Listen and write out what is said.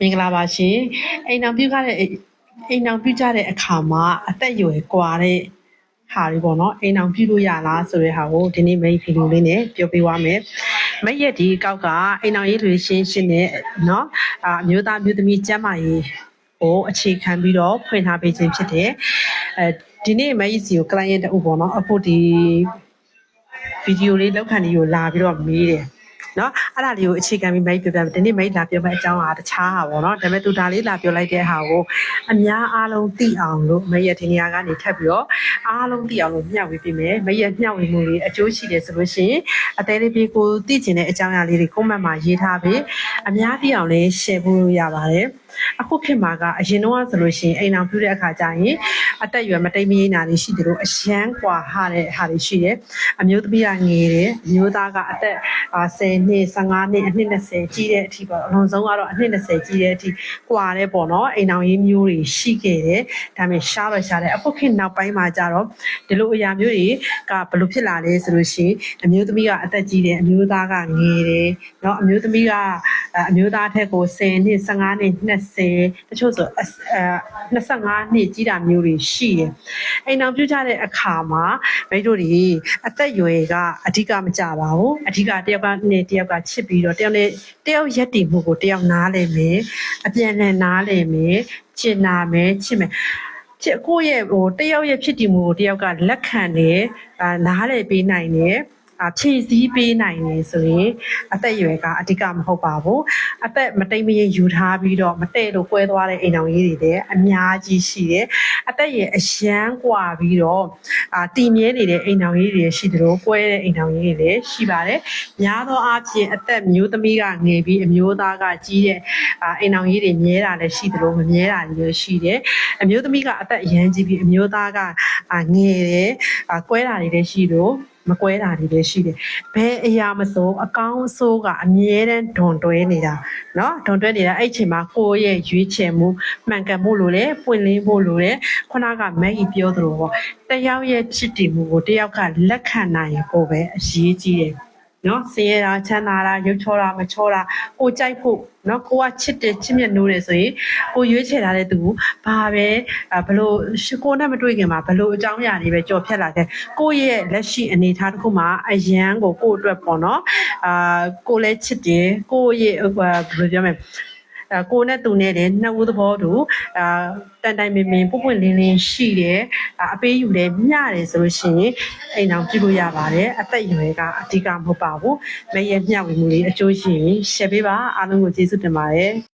မင်္ဂလာပါရှင်အိမ်အောင်ပြုကြတဲ့အိမ်အောင်ပြုကြတဲ့အခါမှာအသက်အရွယ်ကွာတဲ့ဟာတွေပေါ့နော်အိမ်အောင်ပြုလို့ရလားဆိုတဲ့ဟာကိုဒီနေ့မိတ်ဗီဒီယိုလေးနဲ့ပြောပြသွားမယ်မိတ်ရဲ့ဒီကောက်ကအိမ်အောင်ရေးတွေရှင်းရှင်းနဲ့နော်အာအမျိုးသားမျိုးသမီးကျမ်းမာရေးကိုအခြေခံပြီးတော့ဖွင့်ထားပေးခြင်းဖြစ်တယ်အဲဒီနေ့မိတ်စီကို client တူပေါ့နော်အခုဒီဗီဒီယိုလေးလောက်ခံလေးကိုလာပြီးတော့မေးတယ် နော်အဲ့ဒါလေးကိုအခြေခံပြီးမိတ်ပြောပြမယ်ဒီနေ့မိတ်လာပြောမယ့်အကြောင်းကတခြားဟာပေါ့နော်ဒါပေမဲ့သူဒါလေးလာပြောလိုက်တဲ့ဟာကိုအများအားလုံးသိအောင်လို့မိတ်ရဲ့ဒီနေရာကနေထပ်ပြီးတော့အားလုံးသိအောင်လို့မျှဝေပေးမယ်မိတ်ရဲ့မျှဝေမှုလေးအကျိုးရှိတယ်ဆိုလို့ရှိရင်အသေးလေးပြီးကိုသိကျင်တဲ့အကြောင်းအရာလေးတွေ comment မှာရေးထားပြီးအများသိအောင်လေး share ဖို့ရပါတယ်အခုခေတ်မှာကအရင်တော့ဆိုလို့ရှိရင်အိမ်အောင်ပြုတဲ့အခါကျရင် အသက်အရွယ်မတိမ်မယိနာတွေရှိတယ်လို့အရန်กว่าဟာတဲ့ဟာတွေရှိတယ်အမျိုးသမီးကငယ်တယ်အမျိုးသားကအသက်10နှစ်15နှစ်အနှစ်20ကြီးတဲ့အထိပေါ့အလွန်ဆုံးကတော့အနှစ်20ကြီးတဲ့အထိกว่าတဲ့ပေါ့နော်အိမ်အောင်ရေးမျိုးတွေရှိခဲ့တယ်ဒါပေမဲ့ရှားတော့ရှားတယ်အခုခေတ်နောက်ပိုင်းမှာကျတော့ဒီလိုအရာမျိုးတွေကဘယ်လိုဖြစ်လာလဲဆိုလို့ရှိရင်အမျိုးသမီးကအသက်ကြီးတယ်အမျိုးသားကငယ်တယ်เนาะအမျိုးသမီးက အမျိုးသားထက်ကို10နှစ်15နှစ်20တချို့ဆိုအဲ25နှစ်ကြီးတာမျိုးတွေရှိတယ်အိမ်အောင်ပြုကြတဲ့အခါမှာမိတို့တွေအသက်အရွယ်ကအဓိကမကြပါဘူးအဓိကတယောက်ကနေတယောက်ကချစ်ပြီးတော့တယောက်နဲ့တယောက်ရက်တည်မှုကိုတယောက်နားလည်မယ်အပြန်နဲ့နားလည်မယ်ချစ်နာမယ်ချစ်မယ်ချစ်ကိုယ့်ရဲ့ဟိုတယောက်ရဲ့ဖြစ်တည်မှုကိုတယောက်ကလက်ခံတယ်အာနားလည်ပေးနိုင်တယ်အ ဖြည့်စည်းပေးနိုင်နေဆိုရင်အသက်အရွယ်ကအဓိကမဟုတ်ပါဘူးအသက်မတိမ်မရင်ယူထားပြီးတော့မတည့်လို့ကွဲသွားတဲ့အိမ်တော်ကြီးတွေလည်းအများကြီးရှိတယ်အသက်ရဲ့အရန်กว่าပြီးတော့အာတည်မြဲနေတဲ့အိမ်တော်ကြီးတွေရှိတယ်လို့ကွဲတဲ့အိမ်တော်ကြီးတွေလည်းရှိပါတယ်များသောအားဖြင့်အသက်မျိုးသမီးကငယ်ပြီးအမျိုးသားကကြီးတဲ့အာအိမ်တော်ကြီးတွေမြဲတာလည်းရှိတယ်လို့မမြဲတာလည်းရှိတယ်အမျိုးသမီးကအသက်အရန်ကြီးပြီးအမျိုးသားကအာငယ်တယ်အာကွဲတာတွေလည်းရှိလို့ မကွဲတာတွေလည်းရှိတယ်။ဘယ်အရာမဆိုအကောင်းအဆိုးကအမြဲတမ်းဒွန်တွဲနေတာเนาะဒွန်တွဲနေတာအဲ့ချိန်မှာကိုယ့်ရဲ့ရွေးချယ်မှုမှန်ကန်မှုလိုတယ်ပွင့်လင်းဖို့လိုတယ်ခုနကမက်ကြီးပြောသလိုပေါ့တယောက်ရဲ့ဖြစ်တည်မှုကိုတယောက်ကလက်ခံနိုင်ရင်ပိုပဲအရေးကြီးတယ် နော်ဆင်းရဲတာချမ်းသာတာရုပ်ချောတာမချောတာကိုကြိုက်ဖို့နော်ကိုကချစ်တယ်ချစ်မြတ်နိုးတယ်ဆိုရင်ကိုရွေးချယ်ထားတဲ့သူကိုဘာပဲဘလို့ကိုနဲ့မတွေ့ခင်မှာဘလို့အကြောင်းအရာတွေပဲကြော်ဖြတ်လာတဲ့ကိုရဲ့လက်ရှိအနေအထားတစ်ခုမှာအရန်ကိုကိုအတွက်ပေါ့နော်အာကိုလည်းချစ်တယ်ကိုရဲ့ဘယ်လိုပြောမလဲအဲ ကိုနဲ့သူနဲ့လည်းနှစ်ဦးသဘောတူအာတန်တိုင်မင်မင်ပွပွင့်လင်းလင်းရှိတယ်အပေးယူတယ်မျှတယ်ဆိုလို့ရှိရင်အိမ်အောင်ပြုလို့ရပါတယ်အသက်အရွယ်ကအဓိကမဟုတ်ပါဘူးမရဲ့မျှဝေမှုလေးအကျိုးရှိရင် share ပေးပါအားလုံးကိုကျေးဇူးတင်ပါတယ်